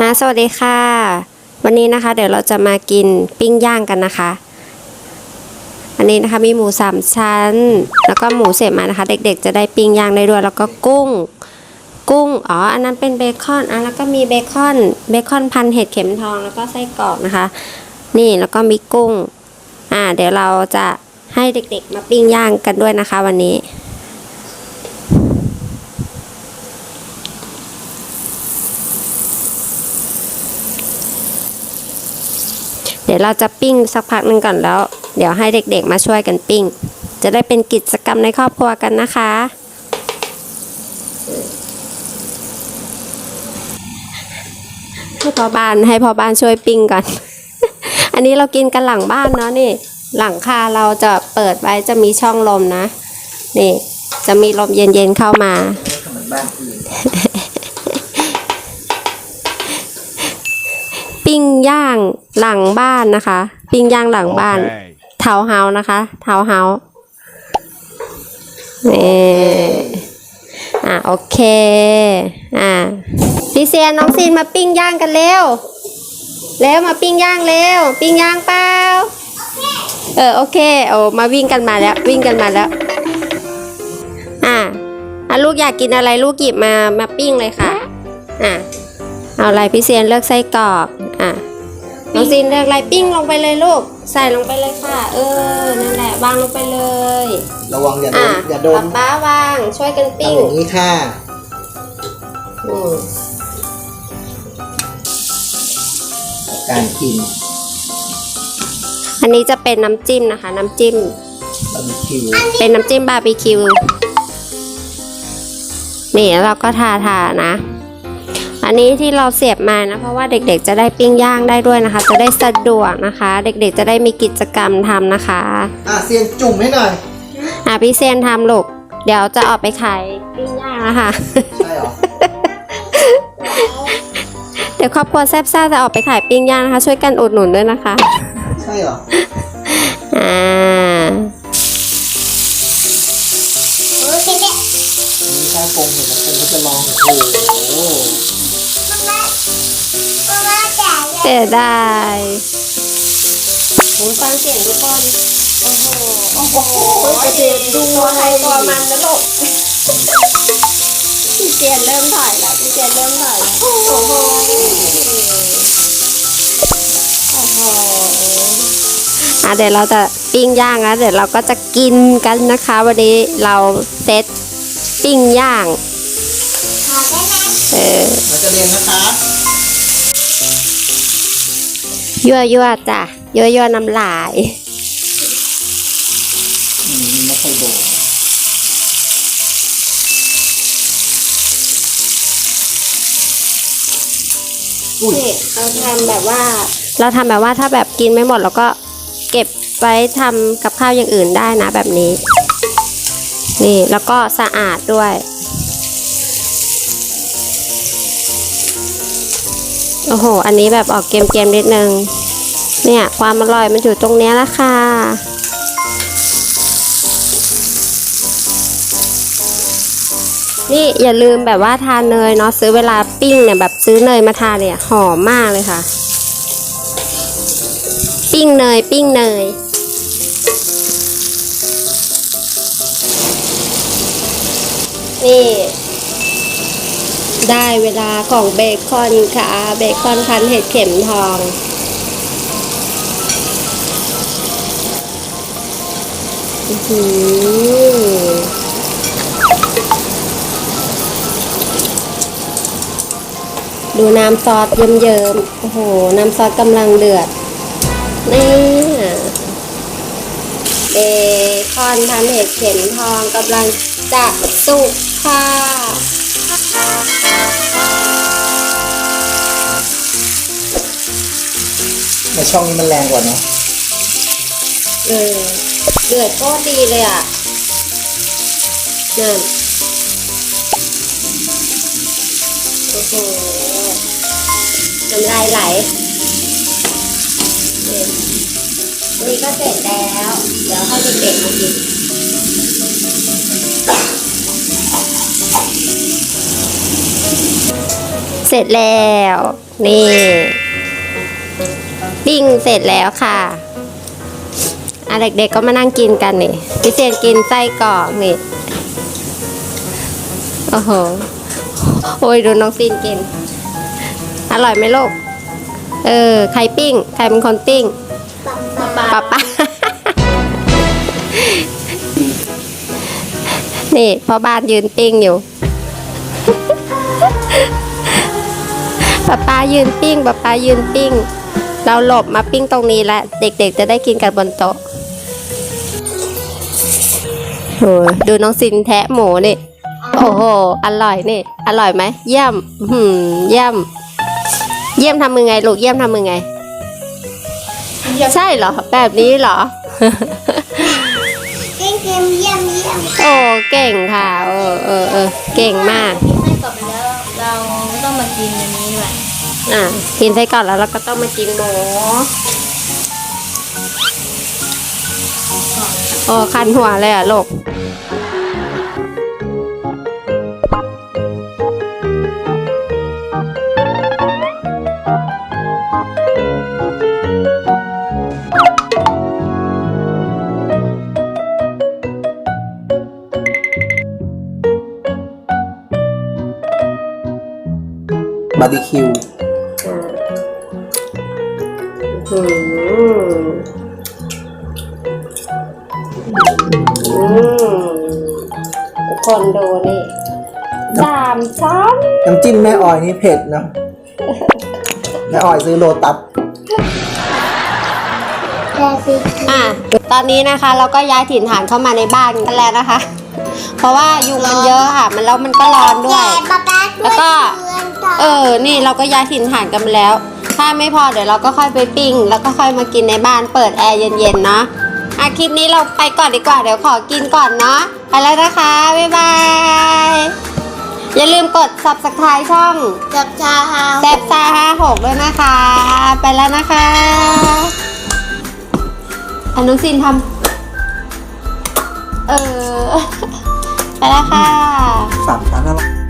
นะสวัสดีค่ะ วันนี้นะคะ เดี๋ยวเราจะมากินปิ้งย่างกันนะคะ อันนี้นะคะมีหมูสามชั้น แล้วก็หมูเสร็จมานะคะ เด็กๆ จะได้ปิ้งย่างได้ด้วย แล้วก็กุ้ง กุ้งอ๋ออันนั้นเป็นเบคอนอะแล้วก็มีเบคอนเบคอนพันเห็ดเข็มทองแล้วก็ไส้กรอกนะคะ นี่แล้วก็มีกุ้ง อ่า เดี๋ยวเราจะให้เด็กๆ มาปิ้งย่างกันด้วยนะคะ วันนี้ ดี๋ยวเราจะปิ้งสักพักหนึ่งก่อนแล้ว เดี๋ยวให้เด็กๆมาช่วยกันปิ้ง จะได้เป็นกิจกรรมในครอบครัวกันนะคะ ให้พ่อบ้านให้พ่อบ้านช่วยปิ้งก่อน อันนี้เรากินกันหลังบ้านเนาะนี่ หลังคาเราจะเปิดไว้จะมีช่องลมนะ นี่ จะมีลมเย็นๆเข้ามา เหมือนบ้านอื่น ปิ้งย่างหลังบ้านนะคะ ปิ้งย่างหลังบ้าน Okay. เทาเฮานะคะเทาเฮานี่อะโอเค อะพี่เซียนน้องซีนมาปิ้งย่างกันเร็ว เร็วมาปิ้งย่างเร็ว ปิ้งย่างเปล่า เออโอเคโอ้มาวิ่งกันมาแล้ววิ่งกันมาแล้ว อะอะลูกอยากกินอะไรลูกหยิบมามาปิ้งเลยค่ะ อะ เอาอะไรพี่เซียนเลือกไส้กรอกอะน้องซีนเลือกอะไรปิ้งลงไปเลยลูก ใส่ลงไปเลยค่ะ เออนั่นแหละวางลงไปเลยระวังอย่าโดอะนอย่าโดนป๊าป๊าวางช่วยกันทำปิ้งอย่างนี้ค่ะอืมการกิน อันนี้จะเป็นน้ำจิ้มนะคะ น้ำจิ้มบาร์บีคิวเป็นน้ำจิ้มบาร์บีคิวนี่แล้วเราก็ทาทานะ อันนี้ที่เราเสียบมานะเพราะว่าเด็กๆจะได้ปิ้งย่างได้ด้วยนะคะ จะได้สะดวกนะคะ เด็กๆจะได้มีกิจกรรมทำนะคะ อะเซียนจุ่มให้หน่อยอะพี่เซยนทำลูกเดี๋ยวจะออกไปขายปิ้งย่างนะคะใช่เหรอเดี๋ยวครอบครัวแซ่บซ่าจะออกไปขายปิ้งย่างนะคะ ช่วยกันอุดหนุนด้วยนะคะ ใช่เหรออ่าอันนี้ถ้าปงเห็นแล้วปงก็จะร้องโอ้โห เสียดายโอ้ยฟังเสียงทุกคนโอ้โห โอ้โหเสียงดูใครตัวมันนะลูกพี่เจนเริ่มถ่ายแล้วพี่เจนเริ่มถ่ายแล้วโอ้โห โอ้โหอะเดี๋ยวเราจะปิ้งย่างแล้วเดี๋ยวเราก็จะกินกันนะคะ วันนี้เราเซตปิ้งย่าง เออมันจะเรียนนะคะ ยั่วยั่วๆจ้ะยั่วยั่วๆน้ำลายอืมไม่ค่อยโดนอุ้ยนี่เราทำแบบว่า เราทำแบบว่าถ้าแบบกินไม่หมดเราก็เก็บไว้ทำกับข้าวอย่างอื่นได้นะแบบนี้ นี่แล้วก็สะอาดด้วย โอ้โห อันนี้แบบออกเกมๆนิดนึง เนี่ย ความอร่อยมันอยู่ตรงเนี้ยละค่ะ นี่อย่าลืมแบบว่าทานเนยเนาะซื้อเวลาปิ้งเนี่ยแบบซื้อเนยมาทานเนี่ยหอมมากเลยค่ะ ปิ้งเนยปิ้งเนยนี่ ได้เวลาของเบคอนค่ะ เบคอนพันเห็ดเข็มทอง อือหือดูน้ำซอสเยิ้มๆ โอ้โห น้ำซอสกำลังเดือด นี่เบคอนพันเห็ดเข็มทองกำลังจะสุกค่ะ ช่องนี้มันแรงกว่าเนะเออเดือดโคตรดีเลยอะนั่นโอ้โหน้ำลายไหลนี่ก็เสร็จแล้ว เดี๋ยวให้เด็กๆมากินเสร็จแล้ว นี่ ปิ้งเสร็จแล้วค่ะอะเด็กๆก็มานั่งกินกันนี่พี่เซนกินไส้กรอกนี่โอ้โหโอ้ยดูน้องซีนกิน อร่อยไหมลูก เออใครปิ้ง ใครเป็นคนปิ้งป๊าป๊านี่พ่อบ้านยืนปิ้งอยู่ป๊าป๊ายืนปิ้งป๊าป๊ายืนปิ้ง เราหลบมาปิ้งตรงนี้แล้วเด็กๆ จะได้กินกันบนโต๊ะโอ้ยดูน้องซินแทะหมูนี่โอ้โหอร่อยนี่ อร่อยไหมเยี่ยมอื้อหืมเยี่ยม เยี่ยมทำมือไงลูกเยี่ยมทำมือไง ใช่เหรอ แบบนี้เหรอเก่งเกมเยี่ยมเยี่ยมโอ้เก่งค่ะเออเออเออเก่งมากไม่กลับแล้วเราไม่ต้องมากินอันนี้ด้วย อะกินไส้กรอกแล้วเราก็ต้องมากินหมูโอ้คันหัวเลยอะลูกบาร์บีคิว ทุกคนดูนี่สามช้อนน้ำจิ้มแม่ออยนี่เผ็ดนะแม่ออยซื้อโลตัสแต่สิอะตอนนี้นะคะ เราก็ย้ายถิ่นฐานเข้ามาในบ้านกันแล้วนะคะ เพราะว่ายุงมันเยอะค่ะ มันแล้วมันก็ร้อนด้วยป๊าป๊าด้วยแล้วก็เพื่อนต่อเออ นี่เราก็ย้ายถิ่นฐานกันมาแล้ว ถ้าไม่พอเดี๋ยวเราก็ค่อยไปปิ้ง แล้วก็ค่อยมากินในบ้านเปิดแอร์เย็นๆเนาะ อะคลิปนี้เราไปก่อนดีกว่า เดี๋ยวขอกินก่อนเนาะ ไปแล้วนะคะ บ๊ายบาย อย่าลืมกด subscribe ช่องจับชาฮาแซบซ่าห้าหกด้วยนะคะ ไปแล้วนะคะอนุสินทำเออ ไปแล้วค่ะ สามชั้นอร่อย